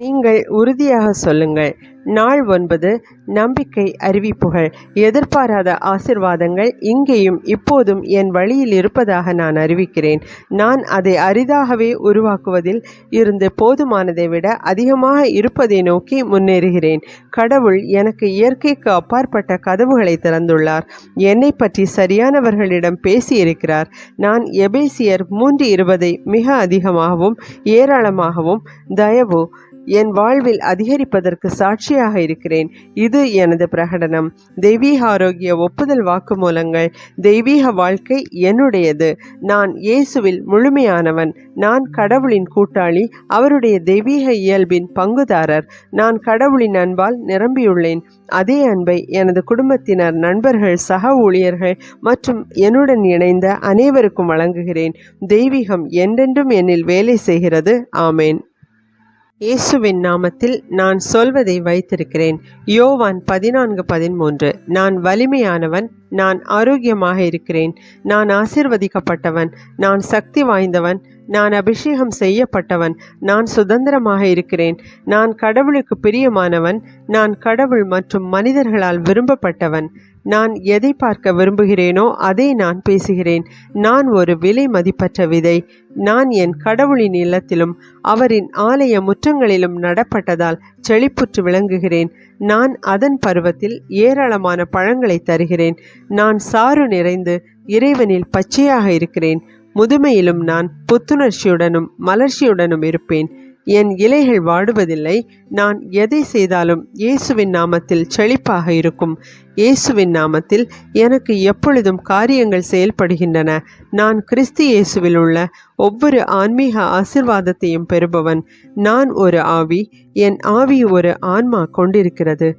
நீங்கள் உறுதியாக சொல்லுங்கள். நாள் ஒன்பது நம்பிக்கை அறிவிப்புகள் எதிர்பாராத ஆசிர்வாதங்கள் இங்கேயும் இப்போதும் என் வழியில் இருப்பதாக நான் அறிவிக்கிறேன். நான் அதை அரிதாகவே உருவாக்குவதில் இருந்து போதுமானதை விட அதிகமாக இருப்பதை நோக்கி முன்னேறுகிறேன். கடவுள் எனக்கு இயற்கைக்கு அப்பாற்பட்ட கதவுகளை திறந்துள்ளார். என்னை பற்றி சரியானவர்களிடம் பேசியிருக்கிறார். நான் எபேசியர் மூன்று இருபதை மிக அதிகமாகவும் ஏராளமாகவும் தயவு என் வாழ்வில் அதிகரிப்பதற்கு சாட்சியாக இருக்கிறேன். இது எனது பிரகடனம். தெய்வீக ஆரோக்கிய ஒப்புதல் வாக்குமூலங்கள். தெய்வீக வாழ்க்கை என்னுடையது. நான் இயேசுவில் முழுமையானவன். நான் கடவுளின் கூட்டாளி. அவருடைய தெய்வீக இயல்பின் பங்குதாரர். நான் கடவுளின் அன்பால் நிரம்பியுள்ளேன். அதே அன்பை எனது குடும்பத்தினர் நண்பர்கள் சக ஊழியர்கள் மற்றும் என்னுடன் இணைந்த அனைவருக்கும் வழங்குகிறேன். தெய்வீகம் என்றென்றும் என்னில் வேலை செய்கிறது. ஆமேன். இயேசுவின் நாமத்தில் நான் சொல்வதை வைத்திருக்கிறேன். யோவான் பதினான்கு பதிமூன்று. நான் வலிமையானவன் நான் ஆரோக்கியமாக இருக்கிறேன். நான் ஆசிர்வதிக்கப்பட்டவன் நான் சக்தி வாய்ந்தவன் நான் அபிஷேகம் செய்யப்பட்டவன் நான் சுதந்திரமாக இருக்கிறேன். நான் கடவுளுக்கு பிரியமானவன் நான் கடவுள் மற்றும் மனிதர்களால் விரும்பப்பட்டவன். நான் எதை பார்க்க விரும்புகிறேனோ அதை நான் பேசுகிறேன். நான் ஒரு விலை மதிப்பற்ற விதை. நான் என் கடவுளின் இல்லத்திலும் அவரின் ஆலய முற்றங்களிலும் நடப்பட்டதால் செழிப்புற்று விளங்குகிறேன். நான் அதன் பருவத்தில் ஏராளமான பழங்களை தருகிறேன். நான் சாறு நிறைந்து இறைவனில் பச்சையாக இருக்கிறேன். முதுமையிலும் நான் புத்துணர்ச்சியுடனும் மலர்ச்சியுடனும் இருப்பேன். என் இலைகள் வாடுவதில்லை. நான் எதை செய்தாலும் இயேசுவின் நாமத்தில் செழிப்பாக இருக்கும். இயேசுவின் நாமத்தில் எனக்கு எப்பொழுதும் காரியங்கள் செயல்படுகின்றன. நான் கிறிஸ்து இயேசுவில் உள்ள ஒவ்வொரு ஆன்மீக ஆசிர்வாதத்தையும் பெறுபவன். நான் ஒரு ஆவி. என் ஆவி ஒரு ஆன்மா கொண்டிருக்கிறது.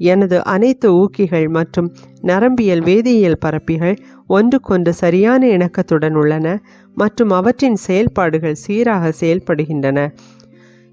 எனது அனைத்து ஊக்கிகள் மற்றும் நரம்பியல் வேதியியல் பரப்பிகள் ஒன்றுக்கொன்று சரியான இணக்கத்துடன் உள்ளன மற்றும் அவற்றின் செயல்பாடுகள் சீராக செயல்படுகின்றன.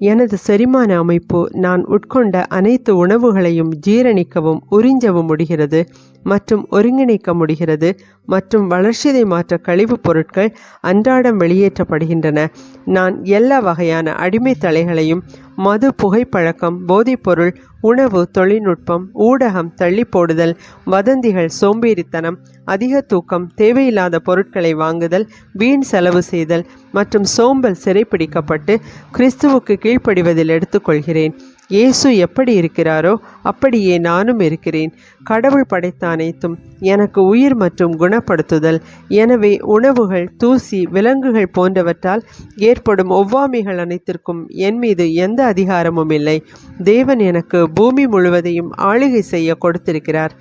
எனது செரிமான அமைப்பு நான் உட்கொண்ட அனைத்து உணவுகளையும் ஜீரணிக்கவும் உறிஞ்சவும் முடிகிறது மற்றும் ஒருங்கிணைக்க முடிகிறது மற்றும் வளர்ச்சிதை மாற்ற கழிவுப் பொருட்கள் அன்றாடம் வெளியேற்றப்படுகின்றன. நான் எல்லா வகையான அடிமை தலைகளையும் மது புகைப்பழக்கம் போதைப்பொருள் உணவு தொழில்நுட்பம் ஊடகம் தள்ளி போடுதல் வதந்திகள் சோம்பேறித்தனம் அதிக தூக்கம் தேவையில்லாத பொருட்களை வாங்குதல் வீண் செலவு செய்தல் மற்றும் சோம்பல் சிறைப்பிடிக்கப்பட்டு கிறிஸ்துவுக்கு கீழ்ப்படிவதில் எடுத்துக்கொள்கிறேன். இயேசு எப்படி இருக்கிறாரோ அப்படியே நானும் இருக்கிறேன். கடவுள் படைத்த அனைத்தும் எனக்கு உயிர் மற்றும் குணப்படுத்துதல். எனவே உணவுகள் தூசி விலங்குகள் போன்றவற்றால் ஏற்படும் ஒவ்வாமைகள் அனைத்திற்கும் என் மீது எந்த அதிகாரமும் இல்லை. தேவன் எனக்கு பூமி முழுவதையும் ஆளுகை செய்ய கொடுத்திருக்கிறார்.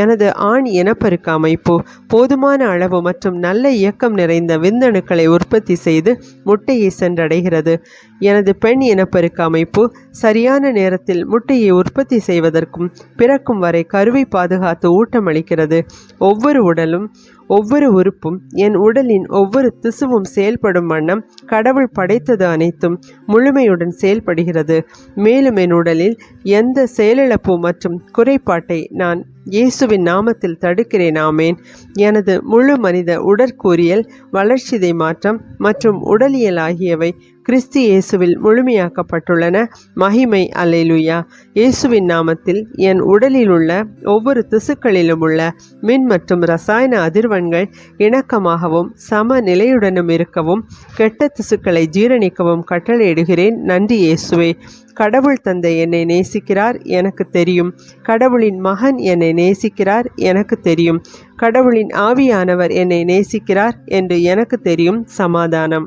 எனது ஆண் இனப்பெருக்க அமைப்பு போதுமான அளவு மற்றும் நல்ல இயக்கம் நிறைந்த விந்தணுக்களை உற்பத்தி செய்து முட்டையை சென்றடைகிறது. எனது பெண் இனப்பெருக்க அமைப்பு சரியான நேரத்தில் முட்டையை உற்பத்தி செய்வதற்கும் பிறக்கும் வரை கருவை பாதுகாத்து ஊட்டமளிக்கிறது. ஒவ்வொரு உடலும் ஒவ்வொரு உறுப்பும் என் உடலின் ஒவ்வொரு திசுவும் செயல்படும் வண்ணம் கடவுள் படைத்தது அனைத்தும் முழுமையுடன் செயல்படுகிறது. மேலும் என் உடலில் எந்த செயலிழப்பு மற்றும் குறைபாட்டை நான் இயேசுவின் நாமத்தில் தடுக்கிறேன் ஆமேன். எனது முழு மனித உடற்கூறியல் வளர்ச்சிதை மாற்றம் மற்றும் உடலியல் ஆகியவை கிறிஸ்து இயேசுவில் முழுமையாக்கப்பட்டுள்ளன. மகிமை அலைலுயா இயேசுவின் நாமத்தில் என் உடலில் உள்ள ஒவ்வொரு திசுக்களிலும் உள்ள மின் மற்றும் ரசாயன அதிர்வன்கள் இணக்கமாகவும் சம நிலையுடனும் இருக்கவும் கெட்ட திசுக்களை ஜீரணிக்கவும் கட்டளையிடுகிறேன். நன்றி இயேசுவே. கடவுள் தந்தை என்னை நேசிக்கிறார் எனக்கு தெரியும். கடவுளின் மகன் என்னை நேசிக்கிறார் எனக்கு தெரியும். கடவுளின் ஆவியானவர் என்னை நேசிக்கிறார் என்று எனக்கு தெரியும் சமாதானம்.